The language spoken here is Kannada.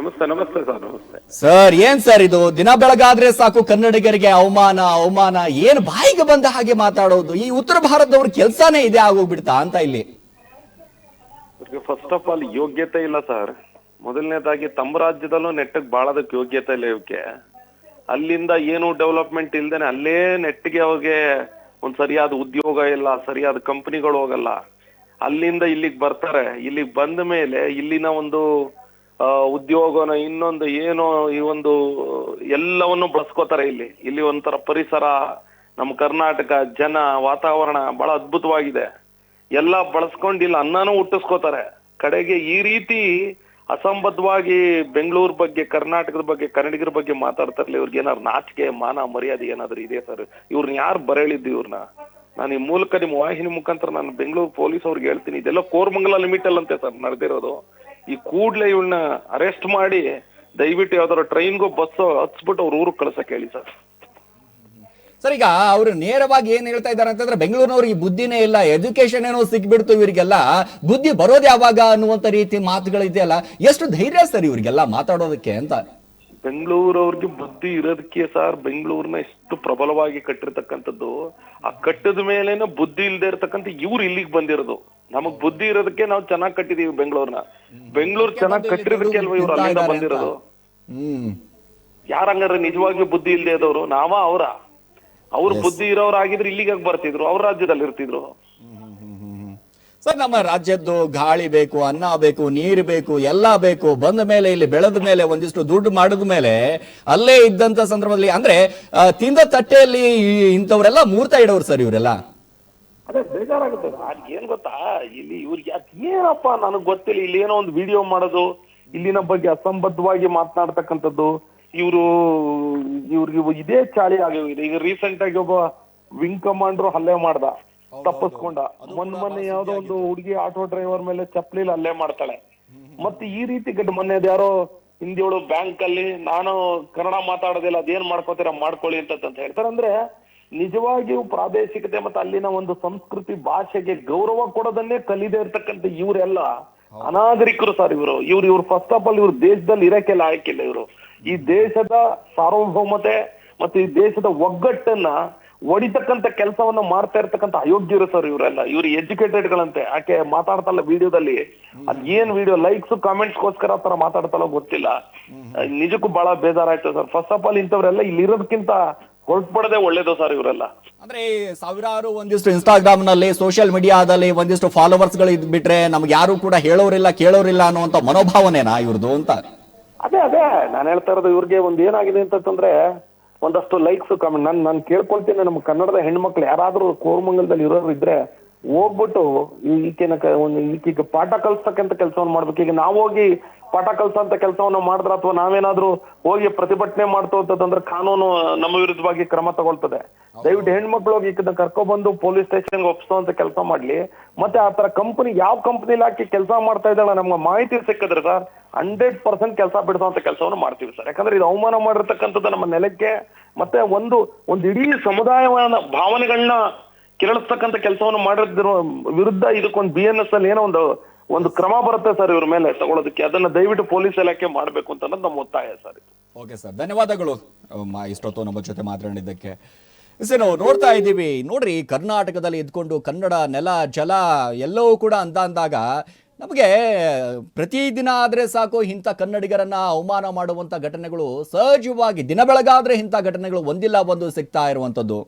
ನಮಸ್ತೆ ನಮಸ್ತೆ ಸರ್ ನಮಸ್ತೆ. ಸರ್ ಏನ್ ಸರ್ ಇದು? ದಿನ ಬೆಳಗಾದ್ರೆ ಸಾಕು ಕನ್ನಡಿಗರಿಗೆ ಅವಮಾನ ಅವಮಾನ. ಏನ್ ಬಾಯಿಗೆ ಬಂದ ಹಾಗೆ ಮಾತಾಡೋದು? ಈ ಉತ್ತರ ಭಾರತದವ್ರ ಕೆಲ್ಸಾನೇ ಇದೆ ಆಗೋಗ್ಬಿಡ್ತಾ ಅಂತ ಇಲ್ಲಿ. ಫಸ್ಟ್ ಆಫ್ ಆಲ್ ಯೋಗ್ಯತೆ ಇಲ್ಲ ಸರ್. ಮೊದಲನೇದಾಗಿ ತಮ್ಮ ರಾಜ್ಯದಲ್ಲೂ ನೆಟ್ಟಗೆ ಬಾಳೋದಕ್ಕೆ ಯೋಗ್ಯತೆ ಇಲ್ಲ ಇವಕ್ಕೆ. ಅಲ್ಲಿಂದ ಏನು ಡೆವಲಪ್ಮೆಂಟ್ ಇಲ್ದೇನೆ ಅಲ್ಲೇ ನೆಟ್ಟಿಗೆ ಅವ್ರಿಗೆ ಒಂದ್ ಸರಿಯಾದ ಉದ್ಯೋಗ ಇಲ್ಲ ಸರಿಯಾದ ಕಂಪನಿಗಳು ಹೋಗಲ್ಲ. ಅಲ್ಲಿಂದ ಇಲ್ಲಿಗೆ ಬರ್ತಾರೆ. ಇಲ್ಲಿಗೆ ಬಂದ ಮೇಲೆ ಇಲ್ಲಿನ ಒಂದು ಉದ್ಯೋಗನ ಇನ್ನೊಂದು ಏನೋ ಈ ಒಂದು, ಎಲ್ಲವನ್ನು ಬಳಸ್ಕೋತಾರೆ ಇಲ್ಲಿ. ಇಲ್ಲಿ ಒಂಥರ ಪರಿಸರ, ನಮ್ಮ ಕರ್ನಾಟಕ, ಜನ, ವಾತಾವರಣ ಬಹಳ ಅದ್ಭುತವಾಗಿದೆ. ಎಲ್ಲ ಬಳಸ್ಕೊಂಡು ಅನ್ನನೂ ಹುಟ್ಟಿಸ್ಕೋತಾರೆ. ಕಡೆಗೆ ಈ ರೀತಿ ಅಸಂಬದ್ಧವಾಗಿ ಬೆಂಗಳೂರು ಬಗ್ಗೆ, ಕರ್ನಾಟಕದ ಬಗ್ಗೆ, ಕನ್ನಡಿಗರ ಬಗ್ಗೆ ಮಾತಾಡ್ತಾರಲ್ಲ, ಇವ್ರಿಗೆ ಏನಾದ್ರು ನಾಚಿಕೆ, ಮಾನ, ಮರ್ಯಾದೆ ಏನಾದ್ರು ಇದೆ ಸರ್? ಇವ್ರನ್ನ ಯಾರು ಬರೇಳಿದ್ದು ಇವ್ರನ್ನ ನಾನು ಈ ಮೂಲಕ ನಿಮ್ಮ ವಾಹಿನಿ ಮುಖಾಂತರ ನಾನು ಬೆಂಗಳೂರು ಪೊಲೀಸ್ ಅವ್ರಿಗೆ ಹೇಳ್ತೀನಿ. ಇದೆಲ್ಲ ಕೋರ್ಮಂಗಲ ಲಿಮಿಟ್ ಅಲ್ಲಂತೆ ಸರ್, ನಡೆದಿರೋದು. ಈ ಕೂಡ್ಲೆ ಇವಳನ್ನ ಅರೆಸ್ಟ್ ಮಾಡಿ ದಯವಿಟ್ಟು ಯಾವ್ದಾರ ಟ್ರೈನ್ಗೋ ಬಸ್ ಹಚ್ಬಿಟ್ಟು ಅವ್ರ ಊರಿಗೆ ಕಳ್ಸಕ್ ಹೇಳಿ ಸರ್. ಸರ್ ಈಗ ಅವರು ನೇರವಾಗಿ ಏನ್ ಹೇಳ್ತಾ ಇದ್ದಾರೆ ಅಂತಂದ್ರೆ ಬೆಂಗಳೂರಿನವ್ರಿಗೆ ಬುದ್ಧಿನೇ ಇಲ್ಲ ಎಜುಕೇಶನ್ ಏನೋ ಸಿಕ್ಬಿಡ್ತು ಇವರಿಗೆಲ್ಲ ಬುದ್ಧಿ ಬರೋದು ಯಾವಾಗ ಅನ್ನುವಂತ ರೀತಿ ಮಾತುಗಳಿದೆಯಲ್ಲ ಎಷ್ಟು ಧೈರ್ಯ ಸರ್ ಇವರಿಗೆಲ್ಲ ಮಾತಾಡೋದಕ್ಕೆ ಅಂತ? ಬೆಂಗಳೂರವ್ರಿಗೆ ಬುದ್ಧಿ ಇರೋದಕ್ಕೆ ಸರ್ ಬೆಂಗಳೂರ್ನ ಎಷ್ಟು ಪ್ರಬಲವಾಗಿ ಕಟ್ಟಿರ್ತಕ್ಕಂಥದ್ದು ಆ ಕಟ್ಟದ ಮೇಲೇನೆ ಬುದ್ಧಿ ಇಲ್ಲದೆ ಇರ್ತಕ್ಕಂಥ ಇವ್ರು ಇಲ್ಲಿಗೆ ಬಂದಿರೋದು. ನಮಗ್ ಬುದ್ಧಿ ಇರೋದಕ್ಕೆ ನಾವು ಚೆನ್ನಾಗಿ ಕಟ್ಟಿದೀವಿ ಬೆಂಗಳೂರ್ನ. ಬೆಂಗಳೂರು ಚೆನ್ನಾಗಿ ಕಟ್ಟಿರೋದಕ್ಕೆ ಅಲ್ವಾ ಇವ್ರು ಅಲ್ಲಿಂದ ಬಂದಿರೋದು? ಹ್ಮ್. ಯಾರ ಹಂಗಾರೆ ನಿಜವಾಗ್ಲೂ ಬುದ್ಧಿ ಇಲ್ಲದೆ ಇದ್ದವ್ರು? ನಾವ ಅವರ. ಅವ್ರ ಬುದ್ಧಿ ಇರೋರಾಗಿದ್ರೆ ಇಲ್ಲಿಗೆ ಬರ್ತಿದ್ರು? ಅವ್ರ ರಾಜ್ಯದಲ್ಲಿ ಇರ್ತಿದ್ರು. ಸರ್ ನಮ್ಮ ರಾಜ್ಯದ್ದು ಗಾಳಿ ಬೇಕು ಅನ್ನ ಬೇಕು ನೀರು ಬೇಕು ಎಲ್ಲ ಬೇಕು. ಬಂದ ಮೇಲೆ ಇಲ್ಲಿ ಬೆಳೆದ ಮೇಲೆ ಒಂದಿಷ್ಟು ದುಡ್ಡು ಮಾಡಿದ ಮೇಲೆ ಅಲ್ಲೇ ಇದ್ದಂತ ಸಂದರ್ಭದಲ್ಲಿ ಅಂದ್ರೆ ತಿಂದ ತಟ್ಟೆಯಲ್ಲಿ ಈ- ಇಂಥವ್ರೆಲ್ಲ ಮೂರ್ತ ಇಡೋರು ಸರ್ ಇವರೆಲ್ಲ. ಅದೇ ಬೇಜಾರಾಗುತ್ತೆ. ಅದ್ ಏನ್ ಗೊತ್ತಾ? ಇಲ್ಲಿ ಇವ್ರಿಗೆ ಅದ್ ಏನಪ್ಪ ನನಗ್ ಗೊತ್ತಿಲ್ಲ. ಇಲ್ಲಿ ಏನೋ ಒಂದು ವಿಡಿಯೋ ಮಾಡೋದು ಇಲ್ಲಿನ ಬಗ್ಗೆ ಅಸಂಬದ್ಧವಾಗಿ ಮಾತನಾಡ್ತಕ್ಕಂಥದ್ದು. ಇವರು ಇವ್ರಿಗೆ ಇದೇ ಚಾಳಿ ಆಗಿದೆ ಈಗ ರೀಸೆಂಟ್ ಆಗಿ ಒಬ್ಬ ವಿಂಗ್ ಕಮಾಂಡರ್ ಹಲ್ಲೆ ಮಾಡ್ದ ತಪ್ಪಿಸ್ಕೊಂಡ. ಮೊನ್ನೆ ಮೊನ್ನೆ ಯಾವ್ದೋ ಒಂದು ಹುಡುಗಿ ಆಟೋ ಡ್ರೈವರ್ ಮೇಲೆ ಚಪ್ಲಿಲ್ ಹಲ್ಲೆ ಮಾಡ್ತಾಳೆ. ಮತ್ತೆ ಈ ರೀತಿ ಗಡ್ ಮೊನ್ನೆ ಯಾರೋ ಹಿಂದಿಯೋಳು ಬ್ಯಾಂಕ್ ಅಲ್ಲಿ ನಾನು ಕನ್ನಡ ಮಾತಾಡೋದಿಲ್ಲ ಅದೇನ್ ಮಾಡ್ಕೋತೀರ ಮಾಡ್ಕೊಳ್ಳಿ ಅಂತ ಅಂತ ಹೇಳ್ತಾರೆ. ಅಂದ್ರೆ ನಿಜವಾಗಿಯೂ ಪ್ರಾದೇಶಿಕತೆ ಮತ್ತೆ ಅಲ್ಲಿನ ಒಂದು ಸಂಸ್ಕೃತಿ ಭಾಷೆಗೆ ಗೌರವ ಕೊಡೋದನ್ನೇ ಕಲಿದೆ ಇರ್ತಕ್ಕಂಥ ಇವರೆಲ್ಲ ಅನಾಗರಿಕರು ಸರ್ ಇವರು. ಇವ್ರು ಇವ್ರು ಫಸ್ಟ್ ಆಫ್ ಆಲ್ ಇವ್ರು ದೇಶದಲ್ಲಿ ಇರಕ್ಕೆಲ್ಲ ಆಯ್ಕಿಲ್ಲ ಇವರು. ಈ ದೇಶದ ಸಾರ್ವಭೌಮತೆ ಮತ್ತು ಈ ದೇಶದ ಒಗ್ಗಟ್ಟನ್ನ ಒಡಿತಕ್ಕಂತ ಕೆಲಸವನ್ನ ಮಾಡ್ತಾ ಇರ್ತಕ್ಕಂಥ ಅಯೋಗ್ಯರು ಸರ್ ಇವರೆಲ್ಲ. ಇವ್ರು ಎಜುಕೇಟೆಡ್ ಗಳಂತೆ ಆಕೆ ಮಾತಾಡ್ತಲ್ಲ ವಿಡಿಯೋದಲ್ಲಿ. ಅದ್ ಏನ್ ವಿಡಿಯೋ? ಲೈಕ್ಸ್ ಕಾಮೆಂಟ್ಸ್ಗೋಸ್ಕರ ಆ ತರ ಮಾತಾಡ್ತಲ್ಲ ಗೊತ್ತಿಲ್ಲ. ನಿಜಕ್ಕೂ ಬಹಳ ಬೇಜಾರಾಯ್ತು ಸರ್. ಫಸ್ಟ್ ಆಫ್ ಆಲ್ ಇಂಥವ್ರೆಲ್ಲ ಇಲ್ಲಿ ಇರೋದಕ್ಕಿಂತ ಹೊರಟ್ಬಿಡದೆ ಒಳ್ಳೇದು ಸರ್ ಇವರೆಲ್ಲ. ಅಂದ್ರೆ ಸಾವಿರಾರು ಒಂದಿಷ್ಟು ಇನ್ಸ್ಟಾಗ್ರಾಮ್ನಲ್ಲಿ ಸೋಷಿಯಲ್ ಮೀಡಿಯಾದಲ್ಲಿ ಒಂದಿಷ್ಟು ಫಾಲೋವರ್ಸ್ಗಳು ಇದ್ಬಿಟ್ರೆ ನಮ್ಗೆ ಯಾರು ಕೂಡ ಹೇಳೋರಿಲ್ಲ ಕೇಳೋರಿಲ್ಲ ಅನ್ನುವಂತ ಮನೋಭಾವನೆನಾ ಇವ್ರದ್ದು ಅಂತ? ಅದೇ ಅದೇ. ನಾನು ಹೇಳ್ತಾ ಇರೋದು ಇವ್ರಿಗೆ ಒಂದ್ ಏನಾಗಿದೆ ಅಂತಂದ್ರೆ ಒಂದಷ್ಟು ಲೈಕ್ಸ್ ಕಮೆಂಟ್ ನಾನು ನಾನು ಕೇಳ್ಕೊಳ್ತೀನಿ ನಮ್ಮ ಕನ್ನಡದ ಹೆಣ್ಮಕ್ಳು ಯಾರಾದ್ರೂ ಕೋರಮಂಗಲದಲ್ಲಿ ಇರೋರು ಇದ್ರೆ ಹೋಗ್ಬಿಟ್ಟು ಈ- ಈಕೆನ ಕ- ಒಂದು ಈಕೆಗೆ ಪಾಠ ಕಲ್ಸ್ತಕ್ಕಂತ ಕೆಲಸವನ್ನು ಮಾಡ್ಬೇಕು. ಈಗ ನಾವು ಹೋಗಿ ಪಾಠ ಕಲ್ತಂತ ಕೆಲಸವನ್ನ ಮಾಡಿದ್ರ ಅಥವಾ ನಾವೇನಾದ್ರೂ ಹೋಗಿ ಪ್ರತಿಭಟನೆ ಮಾಡ್ತಂತಂದ್ರೆ ಕಾನೂನು ನಮ್ಮ ವಿರುದ್ಧವಾಗಿ ಕ್ರಮ ತಗೊಳ್ತದೆ. ದಯವಿಟ್ಟು ಹೆಣ್ಮಕ್ಳು ಹೋಗಿ ಇದನ್ನ ಕರ್ಕೊಬಂದು ಪೊಲೀಸ್ ಸ್ಟೇಷನ್ಗೆ ಅಂತ ಕೆಲಸ ಮಾಡ್ಲಿ. ಮತ್ತೆ ಆ ತರ ಕಂಪನಿ ಯಾವ ಕಂಪನಿ ಹಾಕಿ ಕೆಲಸ ಮಾಡ್ತಾ ಇದ್ದಾಳ ನಮ್ಗೆ ಮಾಹಿತಿ ಸಿಕ್ಕಿದ್ರೆ ಸರ್ ಹಂಡ್ರೆಡ್ ಪರ್ಸೆಂಟ್ ಕೆಲಸ ಬಿಡಿಸುವಂತ ಕೆಲಸವನ್ನು ಮಾಡ್ತೀವಿ ಸರ್. ಯಾಕಂದ್ರೆ ಇದು ಅವಮಾನ ಮಾಡಿರ್ತಕ್ಕಂಥದ್ದು ನಮ್ಮ ನೆಲಕ್ಕೆ ಮತ್ತೆ ಒಂದು ಒಂದು ಇಡೀ ಸಮುದಾಯವನ್ನ ಭಾವನೆಗಳನ್ನ ಕೆರಳಿಸ್ತಕ್ಕಂಥ ಕೆಲಸವನ್ನು ಮಾಡಿರೋ ವಿರುದ್ಧ ಇದಕ್ಕೊಂದು ಬಿ ಎನ್ ಎಸ್ ಅಲ್ಲಿ ಏನೋ ಒಂದು ಒಂದು ಕ್ರಮ ಬರುತ್ತೆ ಸರ್ ಇವ್ರ ಮೇಲೆ ತಗೊಳ್ಳೋದಕ್ಕೆ ಅದನ್ನ ದಯವಿಟ್ಟು ಪೊಲೀಸ್ ಇಲಾಖೆ ಮಾಡಬೇಕು ಅಂತ ನಮ್ಮ ಒತ್ತಾಯ ಸರ್ ಓಕೆ ಸರ್, ಧನ್ಯವಾದಗಳು. ಇಷ್ಟೊತ್ತು ನಮ್ಮ ಜೊತೆ ಮಾತನಾಡಿದ್ದಕ್ಕೆ. ಸರ್, ನಾವು ನೋಡ್ತಾ ಇದ್ದೀವಿ. ನೋಡ್ರಿ, ಕರ್ನಾಟಕದಲ್ಲಿ ಇದ್ಕೊಂಡು ಕನ್ನಡ, ನೆಲ, ಜಲ ಎಲ್ಲವೂ ಕೂಡ ಅಂತ ಅಂದಾಗ ನಮಗೆ ಪ್ರತಿದಿನ ಆದರೆ ಸಾಕು ಇಂಥ ಕನ್ನಡಿಗರನ್ನ ಅವಮಾನ ಮಾಡುವಂಥ ಘಟನೆಗಳು ಸಹಜವಾಗಿ ದಿನ ಬೆಳಗಾದರೆ ಇಂಥ ಘಟನೆಗಳು ಒಂದಿಲ್ಲ, ಒಂದು ಸಿಗ್ತಾ ಇರುವಂತದ್ದು